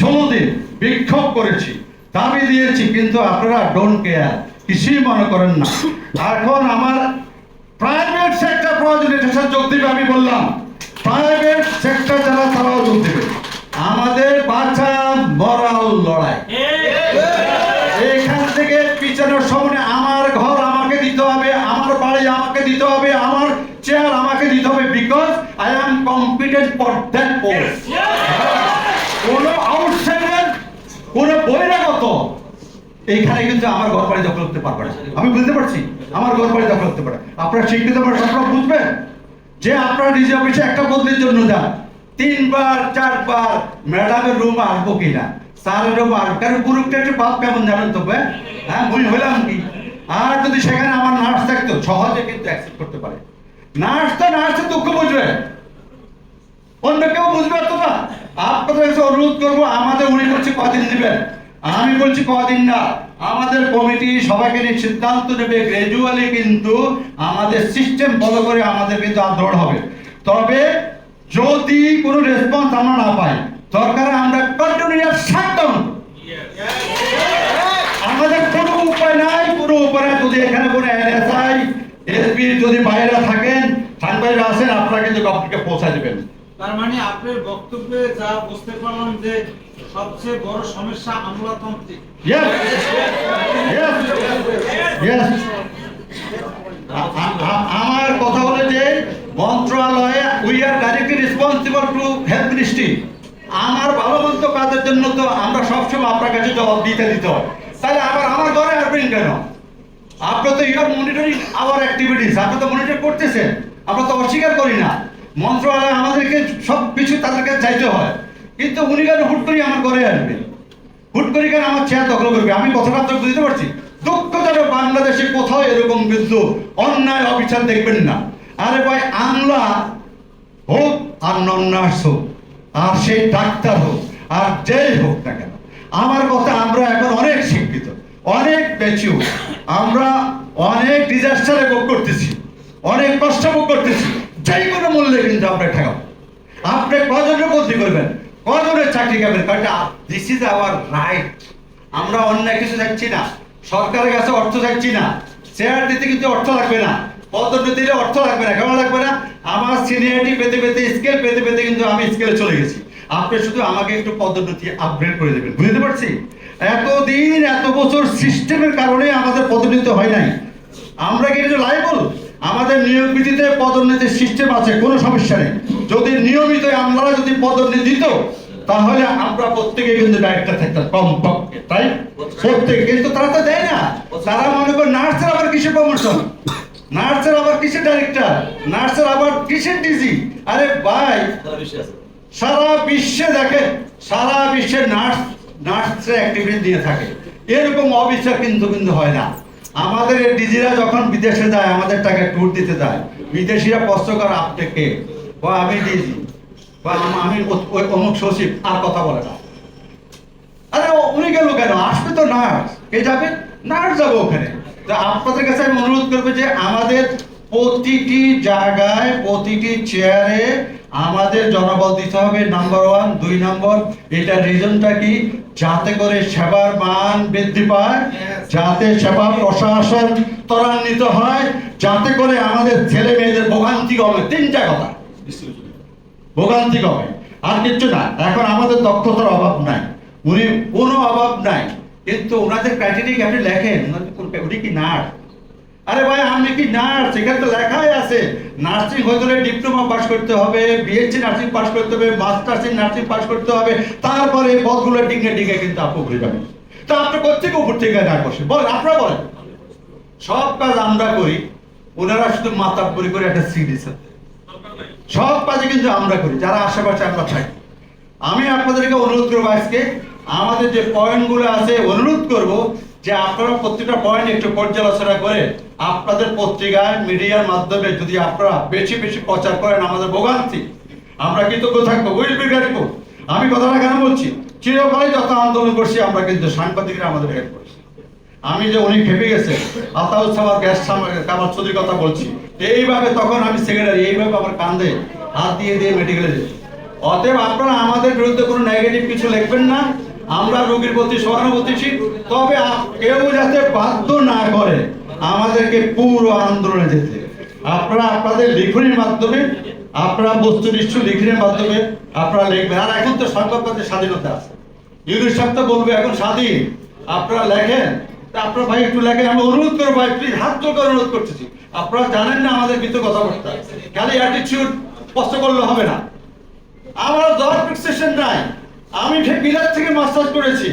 ষোলো দিন, বিক্ষোভ করেছি। দাবি দিয়েছি কিন্তু আপনারা ডোন্ট কেয়ার কিছুই মনে করেন না। এখন আমার প্রাইভেট সেক্টর প্রয়োজন সাথে যোগ দিবে আমি বললাম প্রাইভেট সেক্টর যারা তারাও যোগ দিবে। আমাদের বাঁচা মরাল লড়াই। এখান থেকে পিছনের সামনে আমার ঘর আমাকে দিতে হবে আমার বাড়ি আমাকে দিতে হবে আমার চেয়ার আমাকে দিতে হবে because I am competent for that post কোন আউটসাইডার কোন বহিরাগত এইখানে কিন্তু আমার ঘর বাড়ি দখল করতে পারবে আমি বুঝতে পারছি, আমার ঘর বাড়ি দখল করতে পারে আপনারা শিক্ষিত মানুষ আপনারা বুঝবেন যে আপনারা নিজে অফিসে একটা বদলির জন্য যান। তিনবার, চারবার ম্যাডামের রুমে আসব কিনা? স্যারের রুমে আসব। কারণ গুরুটা একটু বাপ কেমন জানেন তো হ্যাঁ বই হইলাম কি? আর যদি সেখানে আমার নার্স থাকতো, সহজে কিন্তু অ্যাকসেপ্ট করতে পারে। নার্স তো নার্সের দুঃখ বুঝবে। অন্য কেউ বুঝবে তো না আপনাদের কাছে অনুরোধ করব, আমাদের উনি কদিন আমি বলছি কদিন না। আমাদের কমিটি সবাইকে নিয়ে সিদ্ধান্ত নেবে কিন্তু আমাদের সিস্টেম ফলো করে আমাদের কিন্তু আন্দোলন হবে। তবে যদি কোনো রেসপন্স আমরা না পাই আমরা কন্টিনিউয়াস শাটডাউন আমাদের কোনো উপায় নাই, কোনো উপায় যদি এখানে কোনো এনএসআই এসপি যদি বাইরে থাকেন আসেন, আপনারা কিন্তু গভর্নমেন্টকে পৌঁছা দেবেন। তার মানে আপনার বক্তব্যে যা বুঝতে পারলাম যে সবচেয়ে বড় সমস্যা আমলাতান্ত্রিক। আমার কথা হলো যে মন্ত্রণালয়ে we are directly responsible to health ministry আমার ভালো মন্দ কাজের জন্য তো আমরা সবসময় আপনার কাছে জবাব দিতে দিতে হয়। তাহলে আবার আমার ঘরে আসবেন কেন? আপনি তো you are monitoring our activities আপনি তো মনিটর করতেছেন। আমরা তো অস্বীকার করি না। মন্ত্রণালয় আমাদেরকে সব কিছু তাদের কাছে চাইতে হয়। কিন্তু উনি কেন হুট করে আমার ঘরে আসবে? হুট করে কেন আমার চেয়ার দখল করবে? আমি কথাটা তো বুঝতে পারছি? দুঃখজনক বাংলাদেশে কোথাও এরকম কিন্তু অন্যায় অবিচার দেখবেন না। আরে ভাই, আমলা হোক আর নন নার্স হোক, আর সেই ডাক্তার হোক, আর যেই হোক না কেন। আমার কথা আমরা এখন অনেক শিক্ষিত, অনেক বেচু আমরা অনেক ডিজাস্টারে ভোগ করতেছি, অনেক কষ্ট ভোগ করতেছি। যেই কোনো মূল্যে কিন্তু আমরা ঠেকাবো আপনি কজনের বদলি করবেন? কজনের চাকরি খাবেন? কারণ দিস ইজ আওয়ার রাইট আমরা অন্য কিছু চাচ্ছি না। সরকারের কাছে অর্থ চাচ্ছি না। শেয়ার দিতে কিন্তু অর্থ লাগবে না। পদোন্নতি দিলে অর্থ লাগবে না। কেমন লাগবে না? আমার সিনিয়রিটি পেতে পেতে স্কেল পেতে পেতে কিন্তু আমি স্কেলে চলে গেছি। আপনি শুধু আমাকে একটু পদোন্নতি আপগ্রেড করে দেবেন। বুঝতে পারছি? এতদিন, এত বছর সিস্টেমের কারণে আমাদের পদোন্নতি হয় নাই। আমরা কি এটা লাইবল আমাদের নিয়োগ বিধিতে পদোন্নতির সিস্টেম আছে, কোনো সমস্যা নেই। যদি নিয়মিত আমরা যদি পদোন্নতি দিত, তাহলে আমরা প্রত্যেকে কিন্তু ডাইরেক্টর থাকতাম কমপক্ষে, তাই? প্রত্যেকে, কিন্তু তারা তো দেয় না। তারা মনে করে নার্সের আবার কিসের প্রমোশন নার্সের আবার কিসের ডাইরেক্টর নার্সের আবার কিসের ডিজি আরে ভাই, সারা বিশ্বে আছে সারা বিশ্বে নার্স, নার্সের অ্যাক্টিভিটি দিয়ে থাকে। এরকম অবিচার কিন্তু কিন্তু হয় না। আমাদের ডিজিরা যখন বিদেশে যায়, আমাদের টাকা ট্যুর দিতে যায়, বিদেশিরা প্রশ্ন করে, আপনি কে? বা আমি ডিজি। বা আমি ওই অমুক সচিব, আর কথা বলে না। আরে উনি গেল কেন? আসবে তো নার্স। কে যাবে? নার্স যাব ওখানে। তো আপনাদের কাছে আমি অনুরোধ করব যে, আমাদের প্রতিটি জায়গায়, প্রতিটি চেয়ারে আমাদের জনবল দিতে হবে নাম্বার ওয়ান দুই নম্বর এটা রিজনটা কি? যাতে করে সেবার মান বৃদ্ধি পায় যাতে সেবা প্রশাসন ত্বরান্বিত হয় যাতে করে আমাদের ছেলে মেয়েদের ভোগান্তি হবে তিনটা কথা। ভোগান্তি কমে। আর কিচ্ছু না। এখন আমাদের দক্ষতার অভাব নাই। উনি কোনো অভাব নাই। কিন্তু ওনাদের ক্রাইটেরিয়া আপনি লেখেন? কোন উনি কি নার্স আরে ভাই আমি কি নার্স? এখানে তো লেখাই আছে। নার্সিং হতে হলে ডিপ্লোমা পাস করতে হবে বিএসসি নার্সিং পাস করতে হবে, মাস্টার্স ইন নার্সিং পাস করতে হবে, তারপরে পদগুলো ডিঙে ডিঙে কিন্তু আপু ঘুরে যাবে। তা আপনি কোথেকে উপর থেকে না বসে বল আপনারা বলেন। সব কাজ আমরা করি, ওনারা শুধু মাথা পরি করে একটা সিরিজ সব কাজে কিন্তু আমরা করি, যারা আশেপাশে আমরা থাকি। আমি আপনাদেরকে অনুরোধ করব আজকে, আমাদের যে পয়েন্টগুলো আছে, অনুরোধ করব যে আপনারা প্রত্যেকটা পয়েন্ট একটু পর্যালোচনা করে আপনাদের পত্রিকায় মিডিয়ার মাধ্যমে যদি আপনারা বেশি বেশি প্রচার করেন আমাদের ভোগান্তি, আমরা কৃতজ্ঞ থাকব? উইল বি গ্রেটফুল আমি কথাটা কেন বলছি? চিরকালই যত আন্দোলন করছি, আমরা কিন্তু সাংবাদিকরা আমাদের হেল্প করছি। আমি যে উনি খেপে গেছে, আতাউল সামাদ গ্যাস কামার চৌধুরীর কথা বলছি, এইভাবে তখন আমি সেক্রেটারি এইভাবে আমার কান্দে হাত দিয়ে দিয়ে মেডিকেলে যেত অতএব আপনারা আমাদের বিরুদ্ধে কোনো নেগেটিভ কিছু লিখবেন না। আমরা রোগীর প্রতি সহানুভূতিশীল। তবে কেউ যাতে বাধ্য না করে, আমাদেরকে পুরো আন্দোলনে যেতে। আপনারা আপনাদের লিখনের মাধ্যমে, আপনারা বস্তুনিষ্ঠ লিখনের মাধ্যমে আপনারা লিখবেন। আর এখন তো সংবাদপত্রের স্বাধীনতা আছে। ইউনুস সাহেব তো বলবে, এখন স্বাধীন। আপনারা লেখেন। তা আপনারা ভাই একটু লেখেন। আমি অনুরোধ করব ভাই প্লিজ হাত করে অনুরোধ করতেছি। আপনারা জানেন না আমাদের কিন্তু কথাবার্তা। খালি অ্যাটিটিউড কষ্ট করলে হবে না। আমার জব ফিক্সেশন নাই। আমি বিলাত থেকে মাস্টার্স করেছি।